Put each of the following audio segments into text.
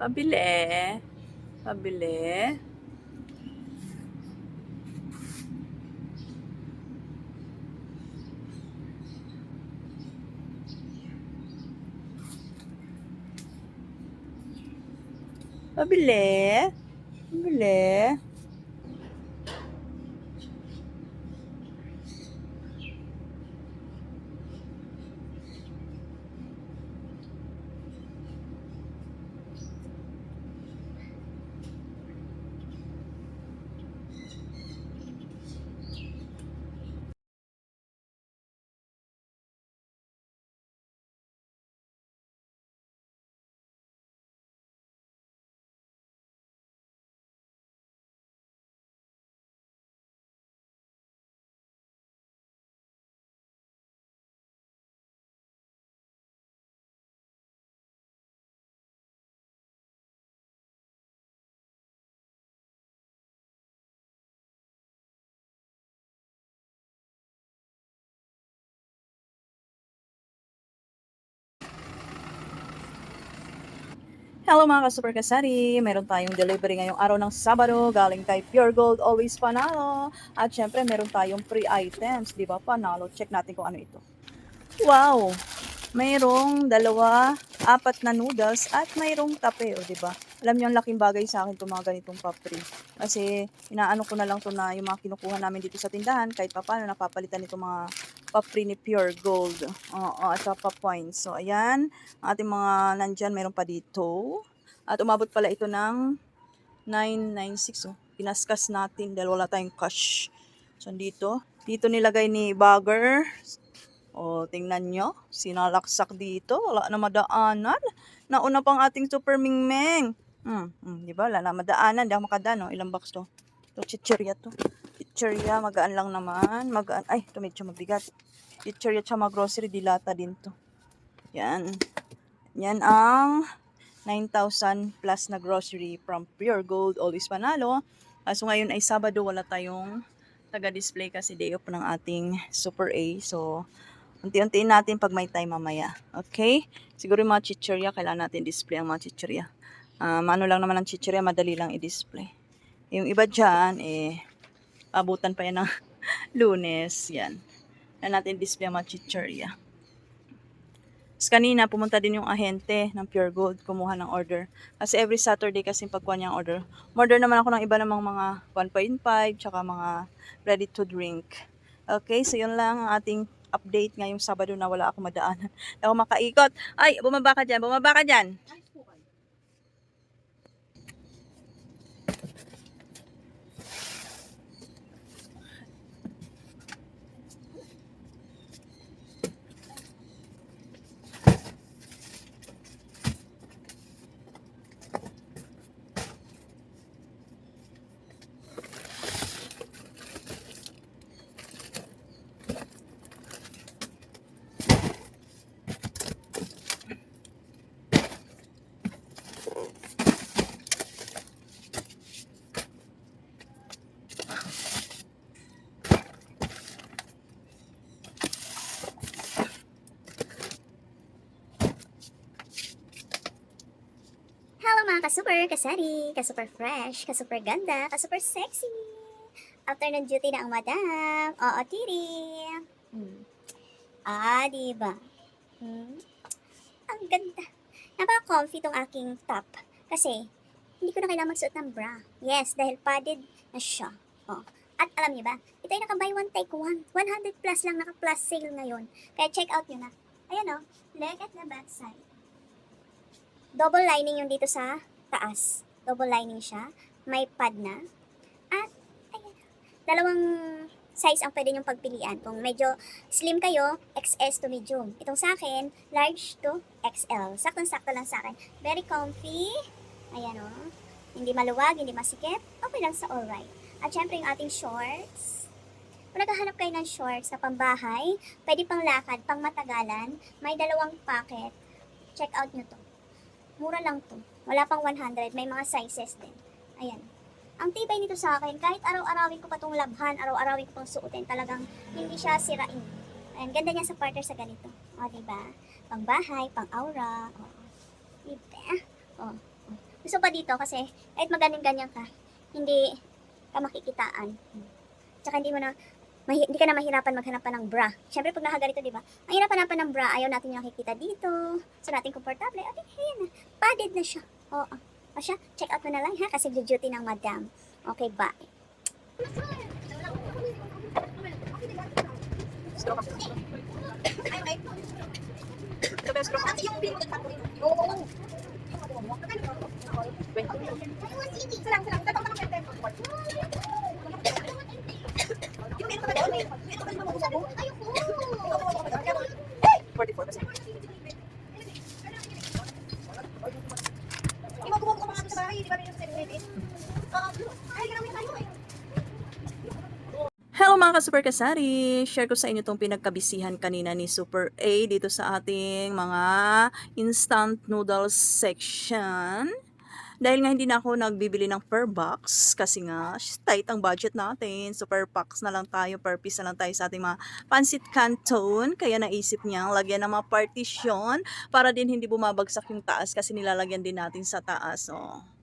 Pabili. Pabili. Pabili. Pabili. Hello mga ka-super kasari! Meron tayong delivery ngayong araw ng Sabado galing kay Pure Gold Always Panalo. At syempre meron tayong free items, di ba? Panalo. Check natin kung ano ito. Wow! Mayroong dalawa, apat na noodles at mayroong tape, o di ba? Alam niyo ang laking bagay sa akin itong mga ganitong papri. Kasi inaano ko na lang to na yung mga kinukuha namin dito sa tindahan kahit pa paano napapalitan itong mga papri ni Pure Gold. Oo, at saka points. So ayan, ating mga nandyan, meron pa dito. At umabot pala ito ng 996. Oh. Pinaskas natin dahil wala tayong cash. So dito, dito nilagay ni Bagger. O, tingnan nyo. Sinalaksak dito. Wala na madaanan. Nauna pang ating Super Mingmeng. Hmm, hmm, di ba? Wala na madaanan. Di ako makadaan. No? Ilang box to? Ito, chichirya to. Chichirya, magaan lang naman. Magaan. Ay, ito medyo mabigat. Chichirya tsaka grocery, dilata din to. Yan. Yan ang 9,000 plus na grocery from Pure Gold, Always Panalo. Ah, so ngayon ay Sabado, wala tayong taga-display kasi day off ng ating Super A. So, unti-untiin natin pag may time mamaya. Okay? Siguro yung mga chichirya, kailangan natin display ang mga chichirya. Um, ano lang naman ang chichirya, madali lang i-display. Yung iba dyan, eh, abutan pa yan ng lunes. Yan. Kailangan natin display ang mga chichirya. Tapos kanina, pumunta din yung ahente ng Pure Gold, kumuha ng order. Kasi every Saturday kasi pagkuha niya ang order. Order naman ako ng iba namang mga 1.5, tsaka mga ready to drink. Okay, so yun lang ang ating update ngayong Sabado na wala ako madaanan. Ako makaikot. Ay, bumaba ka dyan, bumaba ka dyan. Hello ka-super, kasari, ka-super fresh, ka-super ganda, ka-super sexy. Afternoon duty na ang madam. Oo, tiri. Hmm. Ah, diba? Hmm. Ang ganda. Napaka-comfy tong aking top. Kasi, hindi ko na kailangan magsuot ng bra. Yes, dahil padded na siya. Oh. At alam niyo ba, ito ay naka-buy one take one. 100 plus lang naka-plus sale ngayon. Kaya check out nyo na. Ayan oh, leg at the back side double lining yung dito sa taas. Double lining siya. May pad na. At, ayan. Dalawang size ang pwede niyong pagpilian. Kung medyo slim kayo, XS to medium. Itong sa akin, large to XL. Saktong-sakto lang sa akin. Very comfy. Ayan o. Hindi maluwag, hindi masikip. Okay lang sa alright. At syempre yung ating shorts. Kung naghahanap kayo ng shorts na pambahay, pwede pang lakad, pang matagalan, may dalawang pocket. Check out nyo to. Mura lang to. Wala pang 100. May mga sizes din. Ayan. Ang tibay nito sa akin, kahit araw-arawin ko pa itong labhan, araw-arawin ko pang suotin, talagang hindi siya sirain. Ayan, ganda niya sa partner sa ganito. O, diba? Pang bahay, pang aura. O, diba? O. Gusto pa dito kasi kahit magaling ganyan ka, hindi ka makikitaan. Tsaka hindi mo na, mahi- hindi ka na mahirapan maghanap pa ng bra. Siyempre pag nakaganito, di ba? Ang hirapan ng bra, ayaw natin yung nakikita dito. So natin komportable. Okay, ayan na. Padded na siya. Oo. O siya, check out mo na lang ha kasi duty ng madam. Okay, bye. Hello mga ka-super kasari! Share ko sa inyo itong pinagkabisihan kanina ni Super A dito sa ating mga instant noodles section. Dahil nga hindi na ako nagbibili ng per box kasi nga tight ang budget natin. So per box na lang tayo, per piece na lang tayo sa ating mga pansit canton. Kaya naisip niya lagyan ng mga partition para din hindi bumabagsak yung taas kasi nilalagyan din natin sa taas. Oh.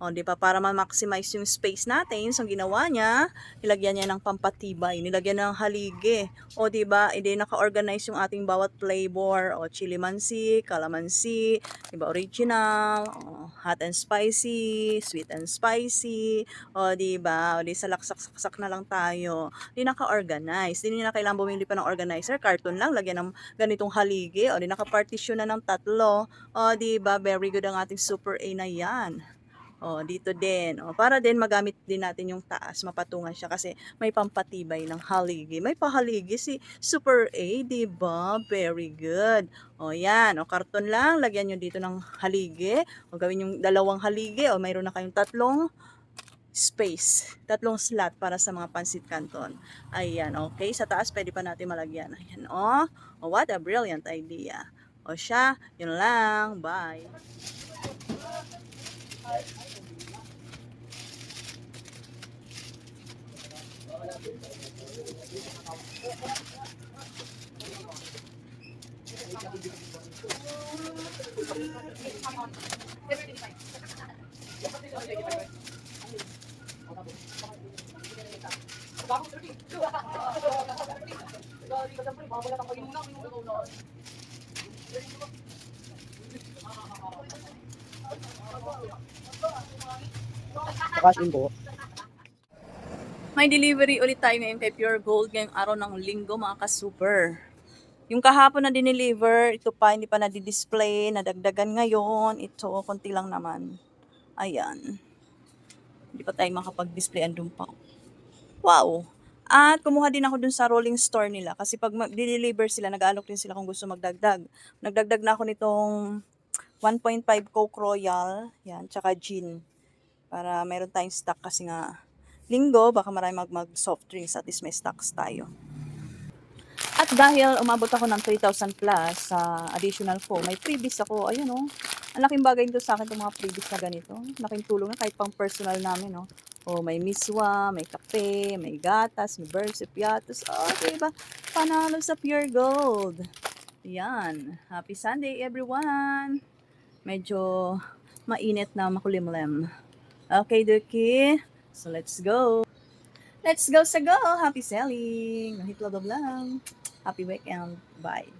O, di ba? Para ma-maximize yung space natin. So, ginawa niya, nilagyan niya ng pampatibay, nilagyan ng haligi. O, di ba? Hindi naka-organize yung ating bawat flavor. O, chili mansi, calamansi, di ba? Original, o, hot and spicy, sweet and spicy. O, di ba? O, di salaksak-saksak na lang tayo. Di naka-organize. Di na kailangan bumili pa ng organizer. Carton lang, lagyan ng ganitong haligi. O, di naka-partition na ng tatlo. O, di ba? Very good ang ating Super A na yan. Oh, dito din. Oh, para din magamit din natin yung taas, mapatungan siya kasi may pampatibay ng haligi. May pahaligi si Super A, 'di ba? Very good. Oh, yan. O, karton lang. Lagyan nyo dito ng haligi. O, gawin yung dalawang haligi. O, mayroon na kayong tatlong space. Tatlong slot para sa mga pansit canton. Ayan, okay. Sa taas, pwede pa natin malagyan. Ayan, oh. oh what a brilliant idea. O siya, yun lang. Bye. Cash in po. May delivery ulit tayo ngayon kay Pure Gold ngayong araw ng linggo mga ka-super. Yung kahapon na dineliver, ito pa hindi pa na-display, nadagdagan ngayon. Ito, konti lang naman. Ayan. Hindi pa tayo makapag-display andun pa. Wow! At kumuha din ako dun sa rolling store nila kasi pag mag-deliver sila, nag-aalok din sila kung gusto magdagdag. Nagdagdag na ako nitong 1.5 Coke Royal, yan, tsaka gin. Para meron tayong stock kasi nga linggo, baka marami mag, mag soft drinks at least may stocks tayo. Dahil umabot ako ng 3,000 plus sa additional po, may freebies ako. Ayun oh. Ang laking bagay nito sa akin itong mga freebies na ganito. Laking tulong na kahit pang personal namin oh. Oh, may miswa, may kape, may gatas, may birds, piatos. Oh, diba? Panalo sa pure gold. Yan. Happy Sunday everyone. Medyo mainit na makulimlim. Okay, Duki. So, let's go. Let's go sa go. Happy selling. Hit lang. Happy weekend. Bye.